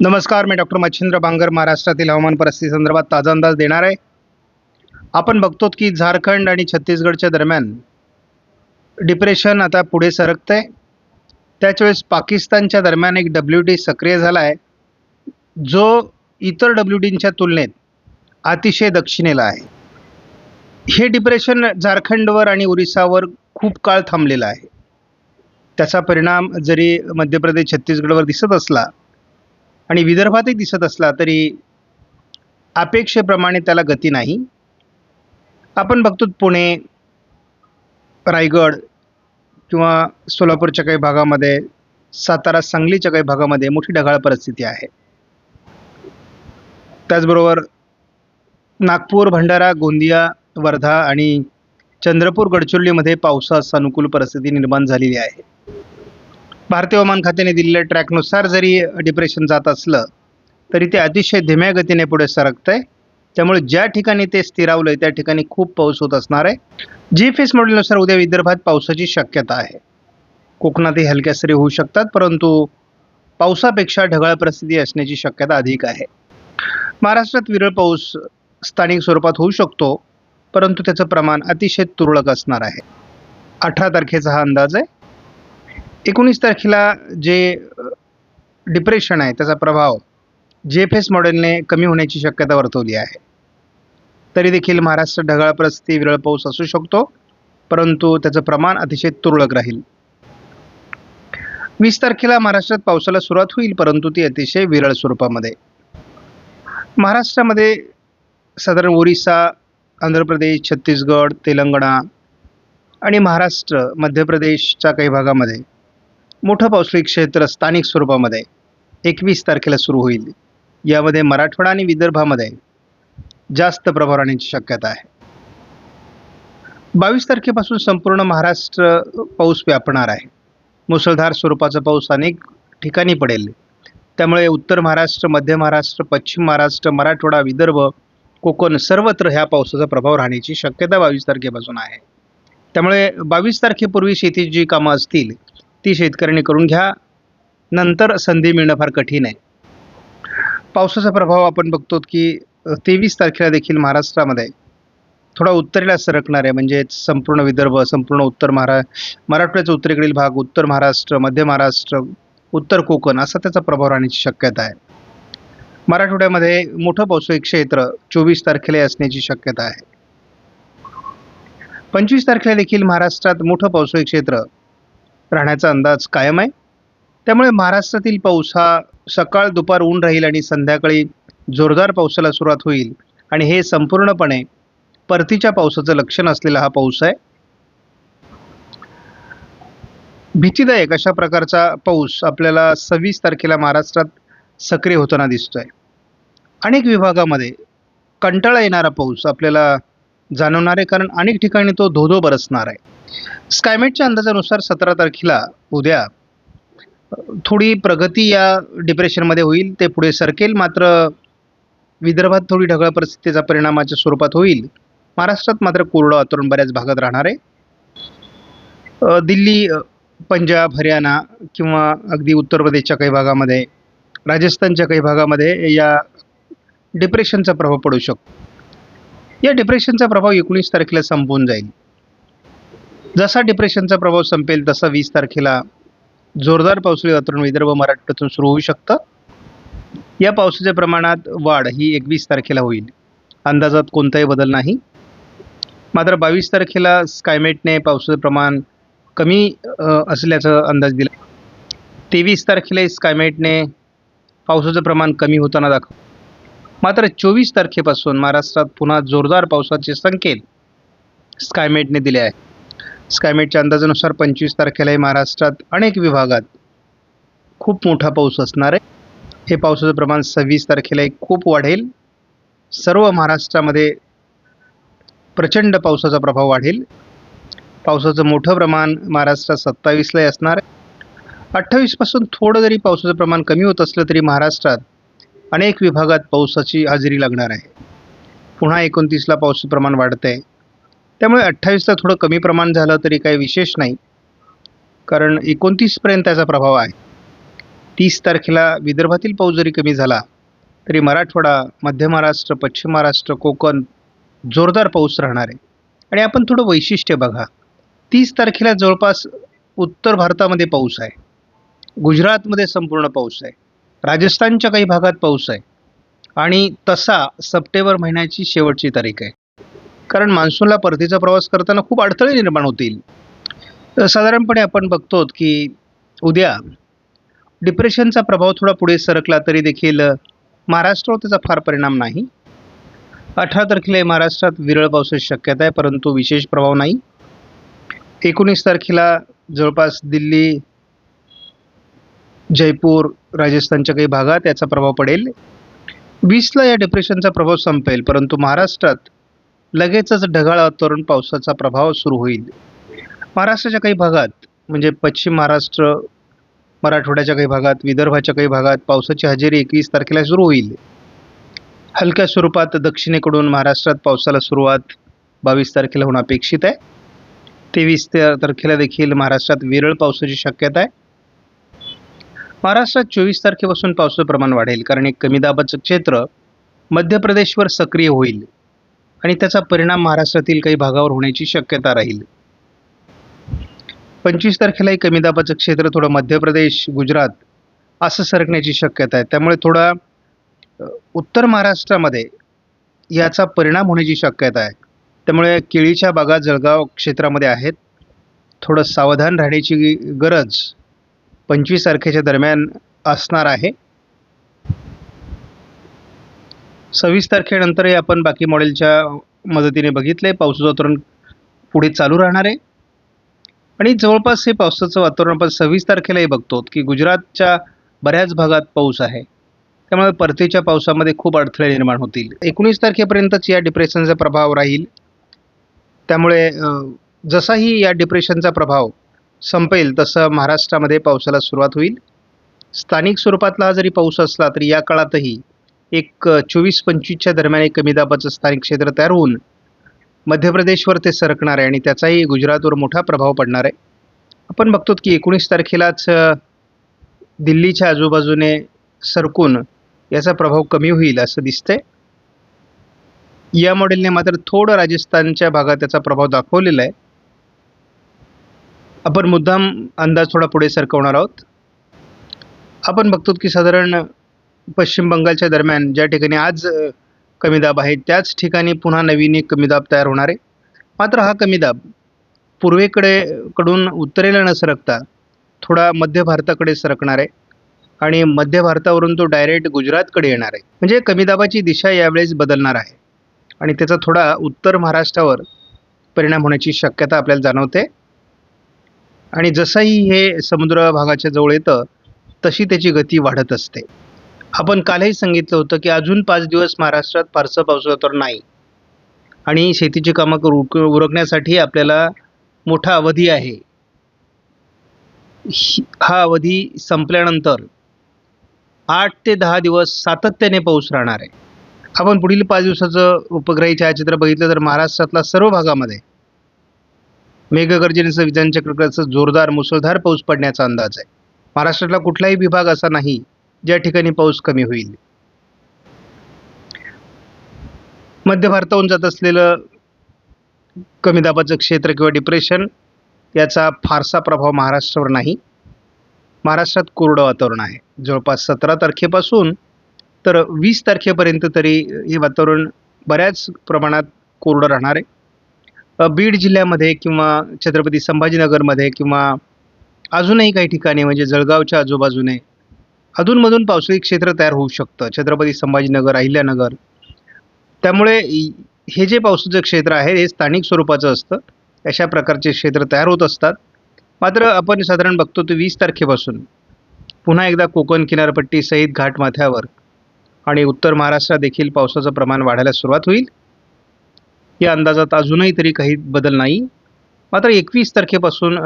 नमस्कार मी डॉक्टर मच्छिंद्र बांगर महाराष्ट्रातील हवामान परिस्थिती संदर्भात ताजा अंदाज देणार आहे. आपण बघतो की झारखंड आणि छत्तीसगडच्या दरम्यान डिप्रेशन आता पुढे सरकतं आहे त्याचवेळेस पाकिस्तानच्या दरम्यान एक डब्ल्यू डी सक्रिय झाला आहे जो इतर डब्ल्यू डींच्या तुलनेत अतिशय दक्षिणेला आहे. हे डिप्रेशन झारखंडवर आणि ओरिसावर खूप काळ थांबलेलं आहे. त्याचा परिणाम जरी मध्य प्रदेश छत्तीसगडवर दिसत असला आणि विदर्भातही दिसत असला तरी अपेक्षेप्रमाणे त्याला गती नाही. आपण बघतो पुणे रायगड किंवा सोलापूरच्या काही भागामध्ये सातारा सांगलीच्या काही भागामध्ये मोठी ढगाळ परिस्थिती आहे. त्याचबरोबर नागपूर भंडारा गोंदिया वर्धा आणि चंद्रपूर गडचिरोलीमध्ये पावसास अनुकूल परिस्थिती निर्माण झालेली आहे. भारतीय हवामान खात्याने दिलेल्या ट्रॅकनुसार जरी डिप्रेशन जात असलं तरी ते अतिशय धीम्या गतीने पुढे सरकतं आहे त्यामुळे ज्या ठिकाणी ते स्थिरावलं आहे त्या ठिकाणी खूप पाऊस होत असणार आहे. जी फेस मॉडेलनुसार उद्या विदर्भात पावसाची शक्यता आहे. कोकणातही हलक्या सरी होऊ शकतात परंतु पावसापेक्षा ढगाळ परिस्थिती असण्याची शक्यता अधिक आहे. महाराष्ट्रात विरळ पाऊस स्थानिक स्वरूपात होऊ शकतो परंतु त्याचं प्रमाण अतिशय तुरळक असणार आहे. अठरा तारखेचा हा अंदाज आहे. एकोणीस तारखेला जे डिप्रेशन आहे त्याचा प्रभाव जे एफ एस मॉडेलने कमी होण्याची शक्यता वर्तवली आहे. तरी देखील महाराष्ट्र ढगाळ परिस्थिती विरळ पाऊस असू शकतो परंतु त्याचं प्रमाण अतिशय तुरळक राहील. वीस तारखेला महाराष्ट्रात पावसाला सुरुवात होईल परंतु ती अतिशय विरळ स्वरूपामध्ये. महाराष्ट्रामध्ये साधारण ओरिसा आंध्र प्रदेश छत्तीसगड तेलंगणा आणि महाराष्ट्र मध्य प्रदेशच्या काही भागामध्ये मोठं पावसाळी क्षेत्र स्थानिक स्वरूपामध्ये एकवीस तारखेला सुरू होईल. यामध्ये मराठवाडा आणि विदर्भामध्ये जास्त प्रभाव राहण्याची शक्यता आहे. बावीस तारखेपासून संपूर्ण महाराष्ट्र पाऊस व्यापणार आहे. मुसळधार स्वरूपाचा पाऊस अनेक ठिकाणी पडेल. त्यामुळे उत्तर महाराष्ट्र मध्य महाराष्ट्र पश्चिम महाराष्ट्र मराठवाडा विदर्भ कोकण सर्वत्र ह्या पावसाचा प्रभाव राहण्याची शक्यता बावीस तारखेपासून आहे. त्यामुळे बावीस तारखेपूर्वी शेतीची जी कामं असतील ती शेतकऱ्यांनी करून घ्या. नंतर संधी मिळणं फार कठीण आहे. पावसाचा प्रभाव आपण बघतो की तेवीस तारखेला देखील महाराष्ट्रामध्ये थोडा उत्तरेला सरकणार आहे. म्हणजे संपूर्ण विदर्भ संपूर्ण उत्तर महारा मराठवाड्याचा उत्तरेकडील भाग उत्तर महाराष्ट्र मध्य महाराष्ट्र उत्तर कोकण असा त्याचा प्रभाव राहण्याची शक्यता आहे. मराठवाड्यामध्ये मोठं पावसाळी क्षेत्र चोवीस तारखेला असण्याची शक्यता आहे. पंचवीस तारखेला देखील महाराष्ट्रात मोठं पावसाळी क्षेत्र राहण्याचा अंदाज कायम आहे. त्यामुळे महाराष्ट्रातील पाऊस हा सकाळ दुपार ऊन राहील आणि संध्याकाळी जोरदार पावसाला सुरुवात होईल. आणि हे संपूर्णपणे परतीच्या पावसाचं लक्षण असलेला हा पाऊस आहे. भीतीदायक अशा प्रकारचा पाऊस आपल्याला सव्वीस तारखेला महाराष्ट्रात सक्रिय होताना दिसतोय. अनेक विभागामध्ये कंटाळा येणारा पाऊस आपल्याला जाणवणार आहे कारण अनेक ठिकाणी तो धोधो बरसणार आहे. स्कायमेटच्या अंदाजानुसार सतरा तारखेला उद्या थोडी प्रगती या डिप्रेशनमध्ये होईल ते पुढे सरकेल मात्र विदर्भात थोडी ढगाळ परिस्थितीचा परिणामाच्या स्वरूपात होईल. महाराष्ट्रात मात्र कोरडं वातावरण बऱ्याच भागात राहणार आहे. दिल्ली पंजाब हरियाणा किंवा अगदी उत्तर प्रदेशच्या काही भागामध्ये राजस्थानच्या काही भागामध्ये या डिप्रेशनचा प्रभाव पडू शकतो. या डिप्रेशनचा प्रभाव एकोणीस तारखेला संपून जाईल. जसा डिप्रेशनचा प्रभाव संपेल तसा वीस तारखेला जोरदार पावसाळी वातावरण विदर्भ महाराष्ट्रातून सुरू होऊ शकतं. या पावसाच्या प्रमाणात वाढ ही एकवीस तारखेला होईल. अंदाजात कोणताही बदल नाही. मात्र बावीस तारखेला स्कायमेटने पावसाचं प्रमाण कमी असल्याचं असल्याचा अंदाज दिला. तेवीस तारखेला स्कायमेटने पावसाचं प्रमाण कमी होताना दाखव मात्र चोवीस तारखेपासून महाराष्ट्रात पुन्हा जोरदार पावसाचे संकेत स्कायमेटने दिले आहे स्कायमेटच्या अंदाजानुसार पंचवीस तारखेलाही महाराष्ट्रात अनेक विभागात खूप मोठा पाऊस असणार आहे. हे पावसाचं प्रमाण सव्वीस तारखेलाही खूप वाढेल. सर्व महाराष्ट्रामध्ये प्रचंड पावसाचा प्रभाव वाढेल. पावसाचं मोठं प्रमाण महाराष्ट्रात सत्तावीसलाही असणार आहे. अठ्ठावीसपासून थोडं जरी पावसाचं प्रमाण कमी होत असलं तरी महाराष्ट्रात अनेक विभागात पावसाची हजेरी लागणार आहे. पुन्हा एकोणतीसला पावसाचं प्रमाण वाढतं आहे त्यामुळे अठ्ठावीसला थोडं कमी प्रमाण झालं तरी काही विशेष नाही. कारण एकोणतीसपर्यंत त्याचा प्रभाव आहे. तीस तारखेला विदर्भातील पाऊस जरी कमी झाला तरी मराठवाडा मध्य महाराष्ट्र पश्चिम महाराष्ट्र कोकण जोरदार पाऊस राहणार आहे. आणि आपण थोडं वैशिष्ट्य बघा. तीस तारखेला जवळपास उत्तर भारतामध्ये पाऊस आहे. गुजरातमध्ये संपूर्ण पाऊस आहे. राजस्थानच्या काही भागात पाऊस आहे. आणि तसा सप्टेंबर महिन्याची शेवटची तारीख आहे. कारण मान्सूनला परतीचा प्रवास करताना खूप अडथळे निर्माण होतील. तर साधारणपणे आपण बघतो की उद्या डिप्रेशनचा प्रभाव थोडा पुढे सरकला तरी देखील महाराष्ट्रावर त्याचा फार परिणाम नाही. अठरा तारखेला महाराष्ट्रात विरळ पावसाची शक्यता आहे परंतु विशेष प्रभाव नाही. एकोणीस तारखेला जवळपास दिल्ली जयपूर राजस्थानच्या काही भागात याचा प्रभाव पडेल. वीसला या डिप्रेशनचा प्रभाव संपेल परंतु महाराष्ट्रात लगेचच ढगाळ वातावरण पावसाचा प्रभाव सुरू होईल. महाराष्ट्राच्या काही भागात म्हणजे पश्चिम महाराष्ट्र मराठवाड्याच्या काही भागात विदर्भाच्या काही भागात पावसाची हजेरी एकवीस तारखेला सुरू होईल. हलक्या स्वरूपात दक्षिणेकडून महाराष्ट्रात पावसाला सुरुवात बावीस तारखेला होणं अपेक्षित आहे. तेवीस तारखेला देखील महाराष्ट्रात विरळ पावसाची शक्यता आहे. महाराष्ट्रात चोवीस तारखेपासून पावसाचं प्रमाण वाढेल कारण एक कमी दाबाचं क्षेत्र मध्य प्रदेशवर सक्रिय होईल आणि त्याचा परिणाम महाराष्ट्रातील काही भागावर होण्याची शक्यता राहील. पंचवीस तारखेलाही कमी दाबाचं क्षेत्र थोडं मध्य प्रदेश गुजरात असं सरकण्याची शक्यता आहे. त्यामुळे थोडा उत्तर महाराष्ट्रामध्ये याचा परिणाम होण्याची शक्यता आहे. त्यामुळे केळीच्या बागा जळगाव क्षेत्रामध्ये आहेत. थोडं सावधान राहण्याची गरज पंचवीस तारखेच्या दरम्यान असणार आहे. सव्वीस तारखेनंतरही आपण बाकी मॉडेलच्या मदतीने बघितले. पावसाचं वातावरण पुढे चालू राहणार आहे. आणि जवळपास हे पावसाचं वातावरण आपण सव्वीस तारखेलाही बघतो की गुजरातच्या बऱ्याच भागात पाऊस आहे. त्यामुळे परतीच्या पावसामध्ये खूप अडथळे निर्माण होतील. एकोणीस तारखेपर्यंतच या डिप्रेशनचा प्रभाव राहील. त्यामुळे जसाही या डिप्रेशनचा प्रभाव संपेल तसं महाराष्ट्रामध्ये पावसाला सुरुवात होईल. स्थानिक स्वरूपातला जरी पाऊस असला तरी या काळातही एक चोवीस पंचवीसच्या दरम्यान एक कमी दाबाचं स्थानिक क्षेत्र तयार होऊन मध्य प्रदेशवर ते सरकणार आहे आणि त्याचाही गुजरातवर मोठा प्रभाव पडणार आहे. आपण बघतो की एकोणीस तारखेलाच दिल्लीच्या आजूबाजूने सरकून याचा प्रभाव कमी होईल असं दिसतंय. या मॉडेलने मात्र थोडं राजस्थानच्या भागात त्याचा प्रभाव दाखवलेला आहे. आपण मुद्दाम अंदाज थोडा पुढे सरकवणार आहोत. आपण बघतो की साधारण पश्चिम बंगालच्या दरम्यान ज्या ठिकाणी आज कमी दाब आहे त्याच ठिकाणी पुन्हा नवीन एक कमी दाब तयार होणार आहे. मात्र हा कमी दाब पूर्वेकडे कडून उत्तरेला न सरकता थोडा मध्य भारताकडे सरकणार आहे आणि मध्य भारतावरून तो डायरेक्ट गुजरातकडे येणार आहे. म्हणजे कमी दाबाची दिशा यावेळेस बदलणार आहे आणि त्याचा थोडा उत्तर महाराष्ट्रावर परिणाम होण्याची शक्यता आपल्याला जाणवते. आणि जसंही हे समुद्र भागाच्या जवळ येतं तशी त्याची गती वाढत असते. आपण कालही सांगितलं होतं की अजून पाच दिवस महाराष्ट्रात फारसं पाऊस तर नाही. आणि शेतीची कामं करू उरकण्यासाठी आपल्याला मोठा अवधी आहे. हा अवधी संपल्यानंतर आठ ते दहा दिवस सातत्याने पाऊस राहणार आहे. आपण पुढील पाच दिवसाचं उपग्रही छायाचित्र बघितलं तर महाराष्ट्रातल्या सर्व भागामध्ये मेघगर्जनेसह विजांच्या कडकडाटासह जोरदार मुसळधार पाऊस पडण्याचा अंदाज आहे. महाराष्ट्रातला कुठलाही विभाग असा नाही ज्या ठिकाणी पाऊस कमी होईल. मध्य भारताहून जात असलेलं कमी दाबाचं क्षेत्र किंवा डिप्रेशन याचा फारसा प्रभाव महाराष्ट्रावर नाही. महाराष्ट्रात कोरडं वातावरण आहे. जवळपास सतरा तारखेपासून तर वीस तारखेपर्यंत तरी हे वातावरण बऱ्याच प्रमाणात कोरडं राहणार आहे. बीड जिल्ह्यामध्ये किंवा छत्रपती संभाजीनगरमध्ये किंवा अजूनही काही ठिकाणी म्हणजे जळगावच्या आजूबाजूने अधूनमधून पावसाळी क्षेत्र तयार होऊ शकतं छत्रपती संभाजीनगर अहिल्यानगर. त्यामुळे हे जे पावसाचं क्षेत्र आहे हे स्थानिक स्वरूपाचं असतं. अशा प्रकारचे क्षेत्र तयार होत असतात. मात्र आपण साधारण बघतो ते वीस तारखेपासून. पुन्हा एकदा कोकण किनारपट्टी सहित घाटमाथ्यावर आणि उत्तर महाराष्ट्रात देखील पावसाचं प्रमाण वाढायला सुरुवात होईल. या अंदाजात अजूनही तरी काही बदल नाही. मात्र एकवीस तारखेपासून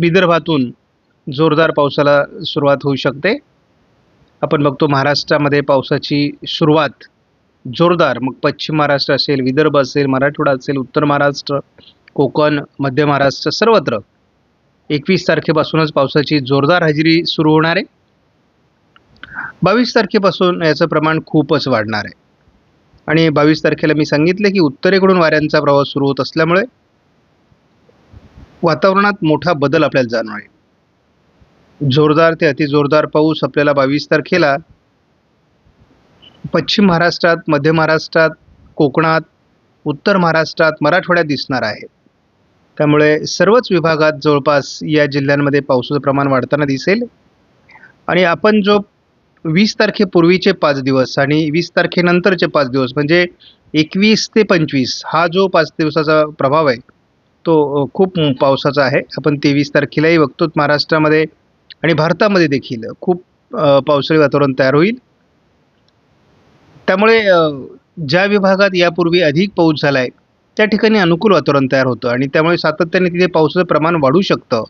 विदर्भातून जोरदार पावसाला सुरुवात होऊ शकते. आपण बघतो महाराष्ट्रामध्ये पावसाची सुरुवात जोरदार. मग पश्चिम महाराष्ट्र असेल विदर्भ असेल मराठवाडा असेल उत्तर महाराष्ट्र कोकण मध्य महाराष्ट्र सर्वत्र एकवीस तारखेपासूनच पावसाची जोरदार हजेरी सुरू होणार आहे. बावीस तारखेपासून याचं प्रमाण खूपच वाढणार आहे. आणि बावीस तारखेला मी सांगितले की उत्तरेकडून वाऱ्यांचा प्रवास सुरू होत असल्यामुळे वातावरणात मोठा बदल आपल्याला जाणवेल जोरदार ते अतिजोरदार पाऊस आपल्याला बावीस तारखेला पश्चिम महाराष्ट्रात मध्य महाराष्ट्रात कोकणात उत्तर महाराष्ट्रात मराठवाड्यात दिसणार आहे. त्यामुळे सर्वच विभागात जवळपास या जिल्ह्यांमध्ये पावसाचं प्रमाण वाढताना दिसेल. आणि आपण जो वीस तारखेपूर्वीचे पाच दिवस आणि वीस तारखेनंतरचे पाच दिवस म्हणजे एकवीस ते पंचवीस हा जो पाच दिवसाचा प्रभाव आहे तो खूप पावसाचा आहे. आपण तेवीस तारखेलाही बघतो महाराष्ट्रामध्ये आणि भारतामध्ये देखील खूप पावसाळी वातावरण तयार होईल. त्यामुळे ज्या विभागात यापूर्वी अधिक पाऊस झाला आहे त्या ठिकाणी अनुकूल वातावरण तयार होतं आणि त्यामुळे सातत्याने तिथे पावसाचं प्रमाण वाढू शकतं.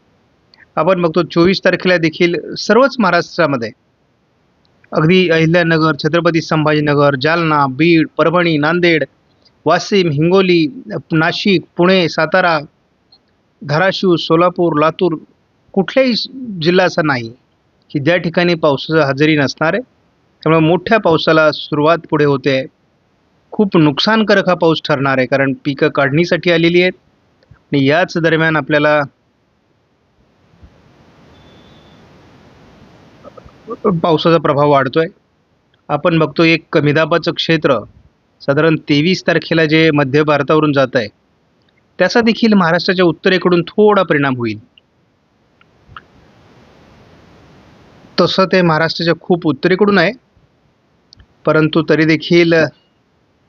आपण बघतो चोवीस तारखेला देखील सर्वच महाराष्ट्रामध्ये अगदी अहिल्यानगर छत्रपती संभाजीनगर जालना बीड परभणी नांदेड वाशिम हिंगोली नाशिक पुणे सातारा धाराशिव सोलापूर लातूर कुठलाही जिल्हा असा नाही. की ज्या ठिकाणी पावसाचं हजेरी नसणार आहे त्यामुळे मोठ्या पावसाला सुरुवात पुढे होते. खूप नुकसानकारक हा पाऊस ठरणार आहे कारण पिकं काढणीसाठी आलेली आहेत. आणि याच दरम्यान आपल्याला पावसाचा प्रभाव वाढतोय. आपण बघतो एक कमी दाबाचं क्षेत्र साधारण तेवीस तारखेला जे मध्य भारतावरून जात आहे त्याचा देखील महाराष्ट्राच्या उत्तरेकडून थोडा परिणाम होईल. तसं ते महाराष्ट्राच्या खूप उत्तरेकडून आहे. परंतु तरी देखील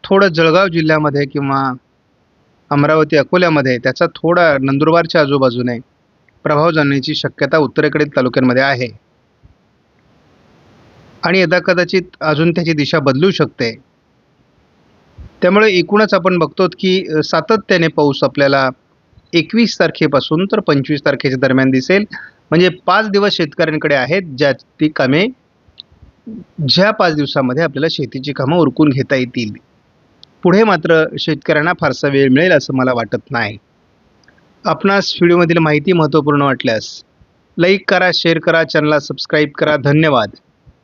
थोडं जळगाव जिल्ह्यामध्ये किंवा अमरावती अकोल्यामध्ये त्याचा थोडा नंदुरबारच्या आजूबाजूने प्रभाव जाणण्याची शक्यता उत्तरेकडील तालुक्यांमध्ये आहे. आणि यदा कदाचित अजून त्याची दिशा बदलू शकते. त्यामुळे एकूणच आपण बघतो की सातत्याने पाऊस आपल्याला एकवीस तारखेपासून तर पंचवीस तारखेच्या दरम्यान दिसेल. म्हणजे पाच दिवस शेतकऱ्यांकडे आहेत ज्या ती कामे ज्या पाच दिवसामध्ये आपल्याला शेतीची कामं उरकून घेता येतील. पुढे मात्र शेतकऱ्यांना फारसा वेळ मिळेल असं मला वाटत नाही. आपणास व्हिडिओमधील माहिती महत्त्वपूर्ण वाटल्यास लाईक करा शेअर करा चॅनलला सबस्क्राईब करा. धन्यवाद.